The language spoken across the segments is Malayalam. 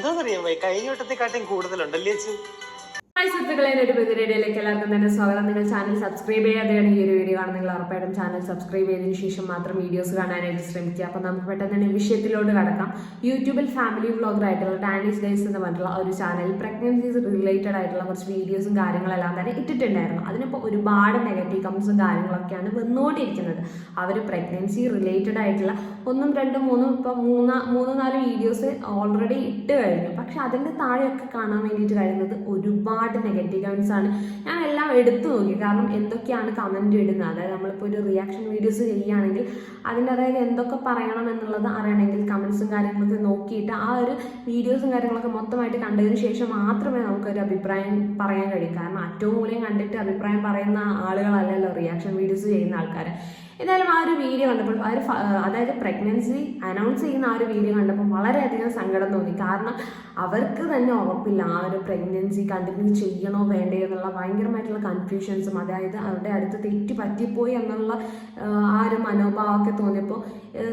എന്താണെന്നറിയാമോ കഴിഞ്ഞ വട്ടത്തെക്കാട്ടും കൂടുതലുണ്ടല്ലേ ചേച്ചി? ഹായ് സുഹൃത്തുക്കളെ ഒരു പുതിയ വീഡിയോയിലേക്ക് എല്ലാവർക്കും തന്നെ സ്വാഗതം. നിങ്ങൾ ചാനൽ സബ്സ്ക്രൈബ് ചെയ്യാതെയാണ് ഈ ഒരു വീഡിയോ ആണ് നിങ്ങൾ ഉറപ്പായിട്ടും ചാനൽ സബ്സ്ക്രൈബ് ചെയ്തതിനു ശേഷം മാത്രം വീഡിയോസ് കാണാനായിട്ട് ശ്രമിക്കുക. അപ്പോൾ നമുക്ക് പെട്ടെന്ന് തന്നെ വിഷയത്തിലോട്ട് കടക്കാം. യൂട്യൂബിൽ ഫാമിലി വ്ളോഗർ ആയിട്ടുള്ള ഡാനിഷ് ഡേയ്സ് എന്ന് പറഞ്ഞിട്ടുള്ള ഒരു ചാനൽ പ്രഗ്നൻസീസ് റിലേറ്റഡ് ആയിട്ടുള്ള കുറച്ച് വീഡിയോസും കാര്യങ്ങളെല്ലാം തന്നെ ഇട്ടിട്ടുണ്ടായിരുന്നു. അതിനിപ്പോൾ ഒരുപാട് നെഗറ്റീവ് കമൻസും കാര്യങ്ങളൊക്കെയാണ് വന്നുകൊണ്ടിരിക്കുന്നത്. അവർ പ്രഗ്നൻസി റിലേറ്റഡ് ആയിട്ടുള്ള ഒന്നും രണ്ടും മൂന്നും ഇപ്പോൾ മൂന്ന് മൂന്ന് നാല് വീഡിയോസ് ഓൾറെഡി ഇട്ട് കഴിഞ്ഞു. പക്ഷെ അതിന്റെ താഴെയൊക്കെ കാണാൻ വേണ്ടിയിട്ട് കഴിയുന്നത് ഒരുപാട് നെഗറ്റീവ് കമൻസ് ആണ്. ഞാൻ എല്ലാം എടുത്തു നോക്കി. കാരണം എന്തൊക്കെയാണ് കമന്റ് ഇടുന്നത്? അതായത് നമ്മളിപ്പോൾ ഒരു റിയാക്ഷൻ വീഡിയോസ് ചെയ്യുകയാണെങ്കിൽ അതിന്റെ അതായത് എന്തൊക്കെ പറയണം എന്നുള്ളത് അറിയണമെങ്കിൽ കമൻസും കാര്യങ്ങളൊക്കെ നോക്കിയിട്ട് ആ ഒരു വീഡിയോസും കാര്യങ്ങളൊക്കെ മൊത്തമായിട്ട് കണ്ടതിന് ശേഷം മാത്രമേ നമുക്കൊരു അഭിപ്രായം പറയാൻ കഴിയൂ. കാരണം അറ്റവും മൂലം കണ്ടിട്ട് അഭിപ്രായം പറയുന്ന ആളുകളല്ലല്ലോ റിയാക്ഷൻ വീഡിയോസ് ചെയ്യുന്ന ആൾക്കാർ എന്തായാലും ആ ഒരു വീഡിയോ കണ്ടപ്പോൾ ആ ഒരു അതായത് പ്രഗ്നൻസി അനൗൺസ് ചെയ്യുന്ന ആ ഒരു വീഡിയോ കണ്ടപ്പോൾ വളരെയധികം സങ്കടം തോന്നി. കാരണം അവർക്ക് തന്നെ ഉറപ്പില്ല ആ ഒരു പ്രഗ്നൻസി കണ്ടിന്യൂ ചെയ്യണോ വേണ്ടയോ എന്നുള്ള ഭയങ്കരമായിട്ടുള്ള കൺഫ്യൂഷൻസും അതായത് അവരുടെ അടുത്ത് തെറ്റ് പറ്റിപ്പോയി എന്നുള്ള ആ, ഒരു മനോഭാവമൊക്കെ തോന്നിയപ്പോൾ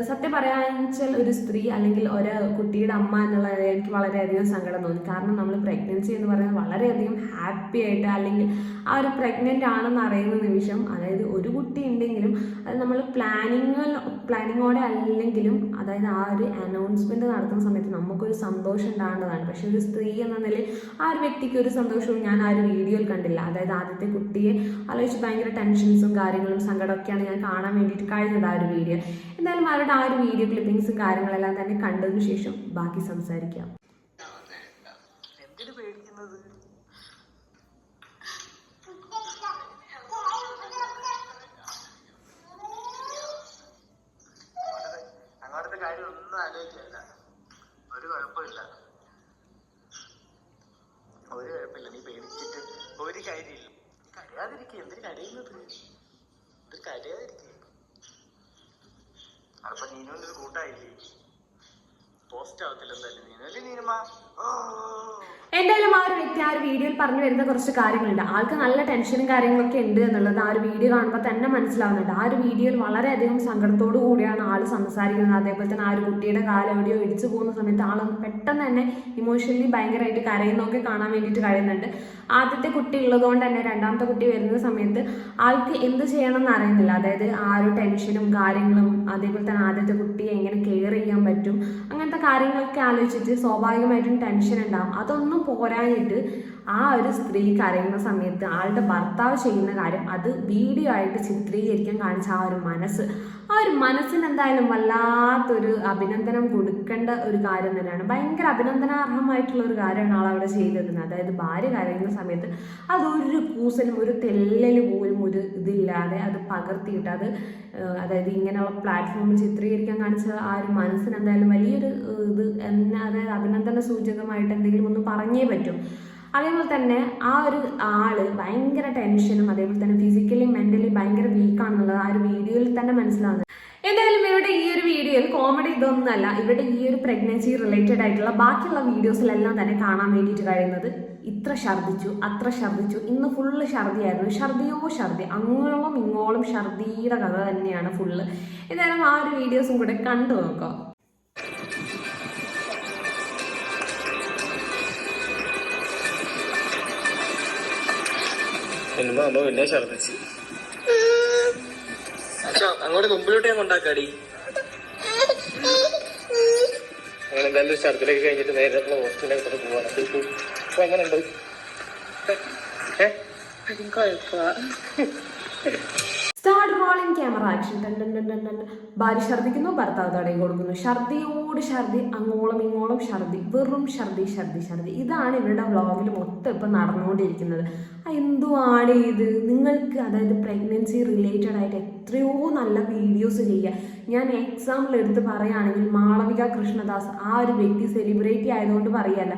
സത്യം പറയാച്ചാൽ ഒരു സ്ത്രീ അല്ലെങ്കിൽ ഒരു കുട്ടിയുടെ അമ്മ എന്നുള്ള എനിക്ക് വളരെയധികം സങ്കടം തോന്നി. കാരണം നമ്മൾ പ്രഗ്നൻസി എന്ന് പറയുന്നത് വളരെയധികം ഹാപ്പി ആയിട്ട് അല്ലെങ്കിൽ ആ ഒരു പ്രഗ്നന്റ് ആണെന്ന് അറിയുന്ന നിമിഷം അതായത് ഒരു കുട്ടി ഉണ്ടെങ്കിലും അത് നമ്മൾ പ്ലാനിങ് പ്ലാനിങ്ങോടെ അല്ലെങ്കിലും അതായത് ആ ഒരു അനൗൺസ്മെന്റ് നടത്തുന്ന സമയത്ത് നമുക്കൊരു സന്തോഷം ഉണ്ടാകേണ്ടതാണ് പക്ഷെ ഒരു സ്ത്രീ എന്ന നിലയിൽ ആ ഒരു വ്യക്തിക്ക് ഒരു സന്തോഷവും ഞാൻ ആ ഒരു വീഡിയോയിൽ കണ്ടില്ല. അതായത് ആദ്യത്തെ കുട്ടിയെ ആലോചിച്ച് ഭയങ്കര ടെൻഷൻസും കാര്യങ്ങളും സങ്കടമൊക്കെയാണ് ഞാൻ കാണാൻ വേണ്ടിയിട്ട് കഴിഞ്ഞത് ആ ഒരു വീഡിയോ എന്തായാലും അവരുടെ ആ ഒരു വീഡിയോ ക്ലിപ്പിങ്സും കാര്യങ്ങളെല്ലാം തന്നെ കണ്ടതിന് ശേഷം ബാക്കി സംസാരിക്കാം. എന്തിനു പേടിക്കുന്നത് അങ്ങോട്ടത്തെ കാര്യം ഒന്നും ആലോചിക്കല്ല ഒരു കുഴപ്പമില്ല ഒരു കുഴപ്പമില്ല. നീ പേടിച്ചിട്ട് ഒരു കാര്യമില്ല. നീ കരയാതിരിക്കുക എന്തിനു കരയുന്നത് ഇത് കരയാതിരിക്കുക അപ്പൊ നീനുവിന്റെ ഒരു കൂട്ടായില്ലേ? പോസ്റ്റ് ആവത്തില്ല എന്തായാലും. നീനല്ലേ ഓ എന്തായാലും ആ ഒരു വ്യക്തി ആ ഒരു വീഡിയോയിൽ പറഞ്ഞു വരുന്ന കുറച്ച് കാര്യങ്ങളുണ്ട്. ആൾക്ക് നല്ല ടെൻഷനും കാര്യങ്ങളൊക്കെ ഉണ്ട് എന്നുള്ളത് ആ ഒരു വീഡിയോ കാണുമ്പോൾ തന്നെ മനസ്സിലാവുന്നുണ്ട്. ആ ഒരു വീഡിയോയിൽ വളരെയധികം സങ്കടത്തോടു കൂടിയാണ് ആൾ സംസാരിക്കുന്നത്. അതേപോലെ തന്നെ ആ ഒരു കുട്ടിയുടെ കാലം എവിടെയോ ഇടിച്ചു പോകുന്ന സമയത്ത് ആൾ പെട്ടെന്ന് തന്നെ ഇമോഷണലി ഭയങ്കരമായിട്ട് കരയുന്നൊക്കെ കാണാൻ വേണ്ടിയിട്ട് കഴിയുന്നുണ്ട്. ആദ്യത്തെ കുട്ടി ഉള്ളതുകൊണ്ട് തന്നെ രണ്ടാമത്തെ കുട്ടി വരുന്ന സമയത്ത് ആൾക്ക് എന്ത് ചെയ്യണം എന്ന് അറിയുന്നില്ല. അതായത് ആ ഒരു ടെൻഷനും കാര്യങ്ങളും അതേപോലെ തന്നെ ആദ്യത്തെ കുട്ടിയെ എങ്ങനെ കെയർ ചെയ്യാൻ പറ്റും അങ്ങനത്തെ കാര്യങ്ങളൊക്കെ ആലോചിച്ചിട്ട് സ്വാഭാവികമായിട്ടും ടെൻഷൻ ഉണ്ടാവും. അതൊന്നും പോരാഞ്ഞിട്ട് ആ ഒരു സ്ത്രീ കരയുന്ന സമയത്ത് ആളുടെ ഭർത്താവ് ചെയ്യുന്ന കാര്യം അത് വീഡിയോ ആയിട്ട് ചിത്രീകരിക്കാൻ കാണിച്ച ആ ഒരു മനസ്സ്. ആ ഒരു മനസ്സിന് എന്തായാലും വല്ലാത്തൊരു അഭിനന്ദനം കൊടുക്കേണ്ട ഒരു കാര്യം തന്നെയാണ്. ഭയങ്കര അഭിനന്ദനാർഹമായിട്ടുള്ള ഒരു കാര്യമാണ് ആൾ അവിടെ ചെയ്തിരുന്നത്. അതായത് ഭാര്യ കരയുന്ന സമയത്ത് അതൊരു കൂസലും ഒരു തെല്ലല് പോലും ഒരു ഇതില്ലാതെ അത് പകർത്തിയിട്ട് അത് അതായത് ഇങ്ങനെയുള്ള പ്ലാറ്റ്ഫോമിൽ ചിത്രീകരിക്കാൻ കാണിച്ച ആ ഒരു മനസ്സിന് എന്തായാലും വലിയൊരു ഇത് എന്നെ അതായത് അഭിനന്ദന സൂചകമായിട്ട് എന്തെങ്കിലും ഒന്ന് പറഞ്ഞേ പറ്റും. അതേപോലെ തന്നെ ആ ഒരു ആൾ ഭയങ്കര ടെൻഷനും അതേപോലെ തന്നെ ഫിസിക്കലി മെന്റലി ഭയങ്കര വീക്കാണെന്നുള്ളത് ആ ഒരു വീഡിയോയിൽ തന്നെ മനസ്സിലാവുന്നത്. എന്തായാലും ഇവരുടെ ഈ ഒരു വീഡിയോയിൽ കോമഡി ഇതൊന്നുമല്ല. ഇവരുടെ ഈ ഒരു പ്രഗ്നൻസി റിലേറ്റഡ് ആയിട്ടുള്ള ബാക്കിയുള്ള വീഡിയോസിലെല്ലാം തന്നെ കാണാൻ വേണ്ടിയിട്ട് കഴിയുന്നത് ഇത്ര ഛർദ്ദിച്ചു അത്ര ഛർദ്ദിച്ചു ഇന്ന് ഫുള്ള് ഛർദിയായിരുന്നു. ഛർദിയോ ഛർദി. അങ്ങോളം ഇങ്ങോളം ഛർദിയുടെ കഥ തന്നെയാണ് ഫുള്ള് എന്തായാലും ആ ഒരു വീഡിയോസും കൂടെ കണ്ടു നോക്കാം. എന്നുമ്പോ അമ്മ പിന്നെ ഛർദിച്ച് അങ്ങോട്ട് മുമ്പിലോട്ട് ഞാൻ കൊണ്ടാക്കാടി അങ്ങനെ എന്തായാലും ഛർദിലൊക്കെ കഴിഞ്ഞിട്ട് നേരെ നമ്മൾ ഹോസ്പിറ്റലിലേക്ക് പോവാണ്. അപ്പൊ എങ്ങനെയുണ്ട്? ഏ? Start in camera action. ഭാര്യ ഛർദ്ദിക്കുന്നു ഭർത്താവ് തടയും കൊടുക്കുന്നു. ഛർദിയോട് ഛർദി അങ്ങോളം ഇങ്ങോളം ഛർദി വെറും ഛർദി ഛർദി ഛർദി. ഇതാണ് ഇവരുടെ വ്ളോഗിൽ മൊത്തം ഇപ്പം നടന്നുകൊണ്ടിരിക്കുന്നത്. എന്തുവാണ് ഇത്? നിങ്ങൾക്ക് അതായത് പ്രഗ്നൻസി റിലേറ്റഡ് ആയിട്ട് എത്രയോ നല്ല വീഡിയോസ് ചെയ്യുക. ഞാൻ എക്സാമ്പിൾ എടുത്ത് പറയുകയാണെങ്കിൽ മാളവിക കൃഷ്ണദാസ് ആ ഒരു വ്യക്തി സെലിബ്രിറ്റി ആയതുകൊണ്ട് പറയല്ല.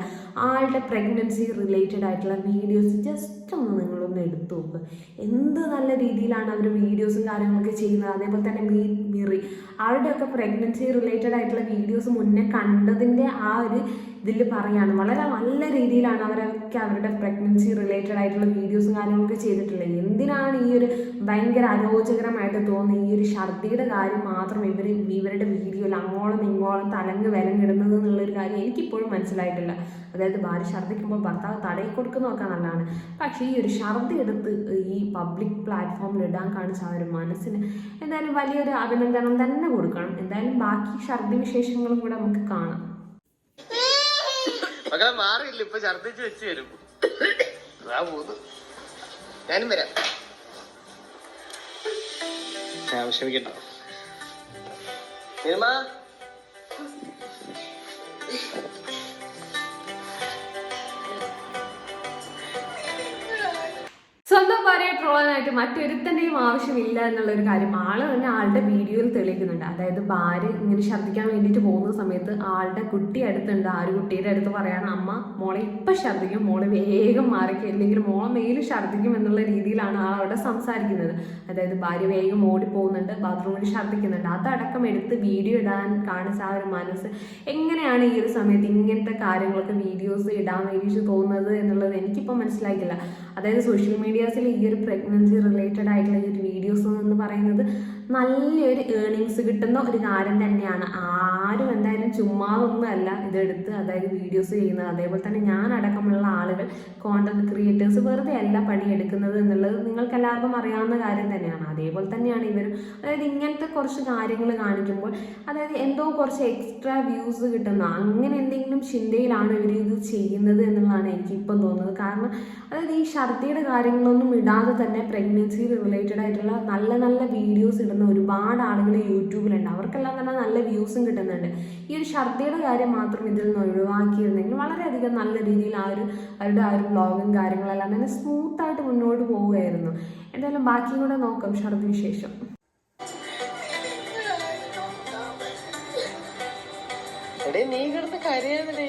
ആളുടെ പ്രഗ്നൻസി റിലേറ്റഡ് ആയിട്ടുള്ള വീഡിയോസ് ജസ്റ്റ് ഒന്ന് നിങ്ങളൊന്ന് എടുത്തു നോക്ക്. എന്ത് നല്ല രീതിയിലാണ് അവർ വീഡിയോസും കാര്യങ്ങളൊക്കെ ചെയ്യുന്നത്. അതേപോലെ തന്നെ മീ മിറി അവരുടെയൊക്കെ പ്രഗ്നൻസി റിലേറ്റഡ് ആയിട്ടുള്ള വീഡിയോസ് മുന്നേ കണ്ടതിന്റെ ആ ഒരു ഇതിൽ പറയാണ്. വളരെ നല്ല രീതിയിലാണ് അവരൊക്കെ അവരുടെ പ്രഗ്നൻസി റിലേറ്റഡ് ആയിട്ടുള്ള വീഡിയോസും കാര്യങ്ങളൊക്കെ ചെയ്തിട്ടുള്ളത്. എന്തിനാണ് ഈ ഒരു ഭയങ്കര അരോചകരമായിട്ട് തോന്നുന്ന ഈ ഒരു ഛർദിയുടെ കാര്യം മാത്രം ഇവർ ഇവരുടെ വീഡിയോയിൽ അങ്ങോളം ഇങ്ങോളം തലങ്ങ് വിലങ്ങിടുന്നത് എന്നുള്ളൊരു കാര്യം എനിക്കിപ്പോഴും മനസ്സിലായിട്ടില്ല. അതായത് ഭാര്യ ഛർദ്ദിക്കുമ്പോൾ ഭർത്താവ് തടയി കൊടുക്കുന്നതൊക്കെ നല്ലതാണ്. പക്ഷേ ഈ ഒരു ഛർദി എടുത്ത് ഈ പബ്ലിക് പ്ലാറ്റ്ഫോമിൽ ഇടാൻ കാണിച്ച ആ ഒരു മനസ്സിന് എന്തായാലും വലിയൊരു അഭിനന്ദനം തന്നെ കൊടുക്കണം. എന്തായാലും ബാക്കി ഛർദി വിശേഷങ്ങളും കൂടെ നമുക്ക് കാണാം. മകളെ മാറിയില്ല. ഇപ്പൊ ഛർദിച്ച് വെച്ച് വരും. ഞാനും വരാം. ഞാൻ ക്ഷമിക്കട്ടോ സ്വന്തം ഭാര്യയെ ട്രോളാനായിട്ട് മറ്റൊരുത്തന്റെയും ആവശ്യമില്ല എന്നുള്ള ഒരു കാര്യം. ആൾ തന്നെ ആളുടെ വീഡിയോയിൽ തെളിയിക്കുന്നുണ്ട്. അതായത് ഭാര്യ ഇങ്ങനെ ഛർദ്ദിക്കാൻ വേണ്ടിയിട്ട് പോകുന്ന സമയത്ത് ആളുടെ കുട്ടി അടുത്തുണ്ട്. ആ ഒരു കുട്ടിയുടെ അടുത്ത് പറയാണ് അമ്മ മോളെ ഇപ്പം ഛർദ്ദിക്കും. മോളെ വേഗം മാറിക്കും അല്ലെങ്കിൽ മോളെ മേൽ ഛർദ്ദിക്കും എന്നുള്ള രീതിയിലാണ് ആൾ അവിടെ സംസാരിക്കുന്നത്. അതായത് ഭാര്യ വേഗം ഓടി പോകുന്നുണ്ട് ബാത്റൂമിൽ ഛർദ്ദിക്കുന്നുണ്ട്. അതടക്കം എടുത്ത് വീഡിയോ ഇടാൻ കാണിച്ച ആ ഒരു മനസ്സ് എങ്ങനെയാണ് ഈ ഒരു സമയത്ത് ഇങ്ങനത്തെ കാര്യങ്ങളൊക്കെ വീഡിയോസ് ഇടാൻ വേണ്ടിയിട്ട് തോന്നുന്നത് എന്നുള്ളത് എനിക്കിപ്പോൾ മനസ്സിലാക്കില്ല അതായത് സോഷ്യൽ മീഡിയാസിൽ ഈ ഒരു പ്രഗ്നൻസി റിലേറ്റഡ് ആയിട്ടുള്ള ഈ ഒരു വീഡിയോസ് എന്ന് പറയുന്നത് നല്ലൊരു ഏണിങ്സ് കിട്ടുന്ന ഒരു കാര്യം തന്നെയാണ്. ആരും എന്തായാലും ചുമ്മാതൊന്നുമല്ല ഇതെടുത്ത് അതായത് വീഡിയോസ് ചെയ്യുന്നത്. അതേപോലെ തന്നെ ഞാൻ അടക്കമുള്ള ആളുകൾ കോണ്ടന്റ് ക്രിയേറ്റേഴ്സ് വെറുതെ അല്ല പണിയെടുക്കുന്നത് എന്നുള്ളത് നിങ്ങൾക്ക് എല്ലാവർക്കും അറിയാവുന്ന കാര്യം തന്നെയാണ്. അതേപോലെ തന്നെയാണ് ഇവരും. അതായത് ഇങ്ങനത്തെ കുറച്ച് കാര്യങ്ങൾ കാണിക്കുമ്പോൾ അതായത് എന്തോ കുറച്ച് എക്സ്ട്രാ വ്യൂസ് കിട്ടുന്ന അങ്ങനെ എന്തെങ്കിലും ചിന്തയിലാണ് ഇവർ ഇത് ചെയ്യുന്നത് എന്നുള്ളതാണ് എനിക്ക് ഇപ്പം തോന്നുന്നത്. കാരണം അതായത് ഈ ഛർദിയുടെ കാര്യങ്ങളൊന്നും ഇടാതെ തന്നെ പ്രഗ്നൻസി റിലേറ്റഡ് ആയിട്ടുള്ള നല്ല നല്ല വീഡിയോസ് ഇടുന്ന ഒരുപാട് ആളുകൾ യൂട്യൂബിലുണ്ട്. അവർക്കെല്ലാം തന്നെ നല്ല വ്യൂസും കിട്ടുന്നുണ്ട്. ഈ ഒരു ഛർദിയുടെ കാര്യം മാത്രം ഇതിൽ നിന്ന് ഒഴിവാക്കിയിരുന്നെങ്കിൽ വളരെയധികം നല്ല രീതിയിൽ ആ ഒരു അവരുടെ ആ ഒരു ബ്ലോഗും കാര്യങ്ങളെല്ലാം തന്നെ സ്മൂത്തായിട്ട് മുന്നോട്ട് പോവുകയായിരുന്നു. എന്തായാലും ബാക്കിയും കൂടെ നോക്കാം ഛർദി വിശേഷം നീ കിടന്ന് കരയാന്നില്ലേ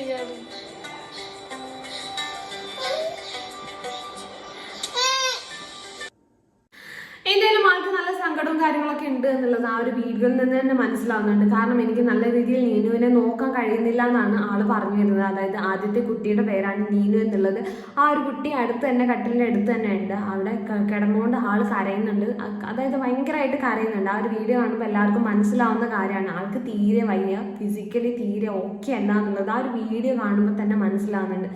കാര്യങ്ങളൊക്കെ ഉണ്ട് എന്നുള്ളത് ആ ഒരു വീഡിയോയിൽ നിന്ന് തന്നെ മനസ്സിലാവുന്നുണ്ട്. കാരണം എനിക്ക് നല്ല രീതിയിൽ നീനുവിനെ നോക്കാൻ കഴിയുന്നില്ല എന്നാണ് ആൾ പറഞ്ഞു വരുന്നത്. അതായത് ആദ്യത്തെ കുട്ടിയുടെ പേരാണ് നീനു എന്നുള്ളത്. ആ ഒരു കുട്ടി അടുത്ത് തന്നെ കട്ടിലിന്റെ അടുത്ത് തന്നെ ഉണ്ട്. അവിടെ കിടന്നുകൊണ്ട് ആൾ കരയുന്നുണ്ട്. അതായത് ഭയങ്കരമായിട്ട് കരയുന്നുണ്ട്. ആ ഒരു വീഡിയോ കാണുമ്പോൾ എല്ലാവർക്കും മനസ്സിലാവുന്ന കാര്യമാണ്. ആൾക്ക് തീരെ വയ്യ. ഫിസിക്കലി തീരെ ഓക്കെ അല്ല എന്നുള്ളത് ആ ഒരു വീഡിയോ കാണുമ്പോൾ തന്നെ മനസ്സിലാവുന്നുണ്ട്.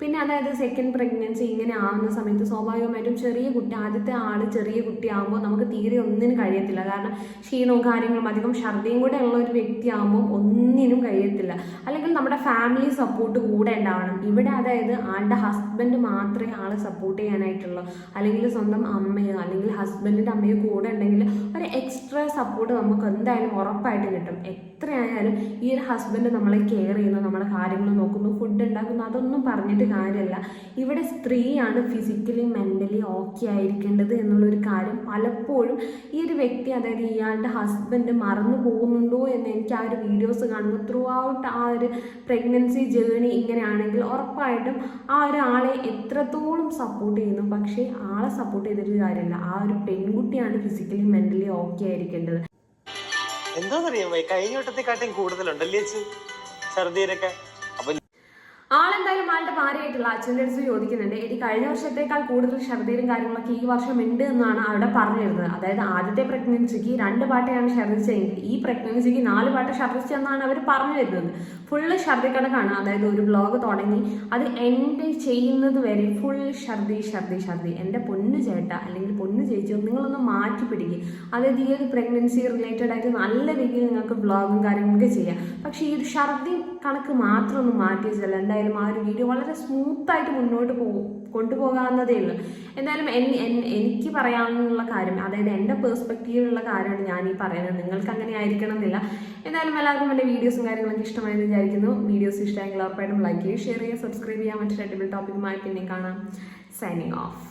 പിന്നെ അതായത് സെക്കൻഡ് പ്രഗ്നൻസി ഇങ്ങനെ ആവുന്ന സമയത്ത് സ്വാഭാവികമായിട്ടും ചെറിയ കുട്ടി ആദ്യത്തെ ആൾ ചെറിയ കുട്ടിയാകുമ്പോൾ നമുക്ക് തീരെ ഒന്നിനും കഴിയത്തില്ല. കാരണം ക്ഷീണവും കാര്യങ്ങളും അധികം ഛർദിയും കൂടെ ഉള്ള ഒരു വ്യക്തിയാകുമ്പോൾ ഒന്നിനും കഴിയത്തില്ല. അല്ലെങ്കിൽ നമ്മുടെ ഫാമിലി സപ്പോർട്ട് കൂടെ ഉണ്ടാവണം. ഇവിടെ അതായത് ആളുടെ ഹസ്ബൻഡ് മാത്രമേ ആളെ സപ്പോർട്ട് ചെയ്യാനായിട്ടുള്ളൂ. അല്ലെങ്കിൽ സ്വന്തം അമ്മയോ അല്ലെങ്കിൽ ഹസ്ബൻഡിന്റെ അമ്മയോ കൂടെ ഉണ്ടെങ്കിൽ ഒരു എക്സ്ട്രാ സപ്പോർട്ട് നമുക്ക് എന്തായാലും ഉറപ്പായിട്ട് കിട്ടും. എത്രയായാലും ഈ ഒരു ഹസ്ബൻഡ് നമ്മളെ കെയർ ചെയ്യുന്നു നമ്മളെ കാര്യങ്ങൾ നോക്കുന്നു ഫുഡ് ഉണ്ടാക്കുന്നു അതൊന്നും പറഞ്ഞിട്ട് കാര്യമല്ല ഇവിടെ സ്ത്രീയാണ് ഫിസിക്കലി മെന്റലി ഓക്കെ ആയിരിക്കേണ്ടത് എന്നുള്ളൊരു കാര്യം പലപ്പോഴും ഈ ഒരു വ്യക്തി അതായത് ഇയാളുടെ ഹസ്ബൻഡ് മറന്നു പോകുന്നുണ്ടോ എന്ന് എനിക്ക് ആ ഒരു വീഡിയോസ് കാണുമ്പോൾ ത്രൂ ഔട്ട് ആ ഒരു പ്രഗ്നൻസി ജേണി ഇങ്ങനെയാണെങ്കിൽ ഉറപ്പായിട്ടും ആ ഒരാളെ എത്രത്തോളം സപ്പോർട്ട് ചെയ്യുന്നു. പക്ഷേ ആളെ സപ്പോർട്ട് ചെയ്തിട്ട് കാര്യമില്ല ആ ഒരു പെൺകുട്ടിയാണ് ഫിസിക്കലി മെന്റലി ഓക്കെ ആയിരിക്കേണ്ടത്. കഴിഞ്ഞ വട്ടത്തെക്കാട്ടും കൂടുതലുണ്ടല്ലേ ചേച്ചി? ഛർദിയിലൊക്കെ. അപ്പൊ ആളെന്തായാലും ആളുടെ ഭാര്യയായിട്ടുള്ള അച്ഛന്റെ അടുത്ത് ചോദിക്കുന്നുണ്ട്. എടി കഴിഞ്ഞ വർഷത്തേക്കാൾ കൂടുതൽ ഛർദിയിലും കാര്യങ്ങളൊക്കെ ഈ വർഷം ഉണ്ട് എന്നാണ് അവിടെ പറഞ്ഞിരുന്നത് അതായത് ആദ്യത്തെ പ്രഗ്നൻസിക്ക് രണ്ട് പാട്ടയാണ് ഛർദിച്ചതെങ്കിൽ ഈ പ്രഗ്നൻസിക്ക് നാല് പാട്ട് ഛർദിച്ചെന്നാണ് അവർ പറഞ്ഞു വരുന്നത് ഫുള്ള് ഛർദിക്കണക്കാണ് അതായത് ഒരു ബ്ലോഗ് തുടങ്ങി അത് എൻഡ് ചെയ്യുന്നത് വരെ ഫുൾ ഛർദി ഛർദി ഛർദി. എന്റെ പൊന്നു ചേട്ട അല്ലെങ്കിൽ പൊന്നു ചേച്ചിയോ നിങ്ങളൊന്ന് മാറ്റി പിടിക്കുക അതായത് ഈ ഒരു പ്രഗ്നൻസി റിലേറ്റഡ് ആയിട്ട് നല്ല രീതിയിൽ നിങ്ങൾക്ക് ബ്ലോഗും കാര്യങ്ങളൊക്കെ ചെയ്യാം. പക്ഷേ ഈ ഒരു ഛർദി കണക്ക് മാത്രം ഒന്ന് മാറ്റി വെച്ചാൽ എന്തായാലും ആ ഒരു വീഡിയോ വളരെ സ്മൂത്തായിട്ട് മുന്നോട്ട് പോകും. കൊണ്ടുപോകാവുന്നതേ ഉള്ളൂ. എന്തായാലും എനിക്ക് പറയാനുള്ള കാര്യം അതായത് എന്റെ പേഴ്സ്പെക്റ്റീവിലുള്ള കാര്യമാണ് ഞാൻ ഈ പറയുന്നത്. നിങ്ങൾക്ക് അങ്ങനെ ആയിരിക്കണം എന്നില്ല. എന്തായാലും എല്ലാവർക്കും എന്റെ വീഡിയോസും കാര്യങ്ങളൊക്കെ ഇഷ്ടമായെന്ന് വിചാരിക്കുന്നു. വീഡിയോസ് ഇഷ്ടമായെങ്കിൽ ഉറപ്പായിട്ടും ലൈക്ക് ചെയ്യുക ഷെയർ ചെയ്യുക സബ്സ്ക്രൈബ് ചെയ്യുക മറ്റൊരു ടോപ്പിക്കുമായി പിന്നെ കാണാം. Signing off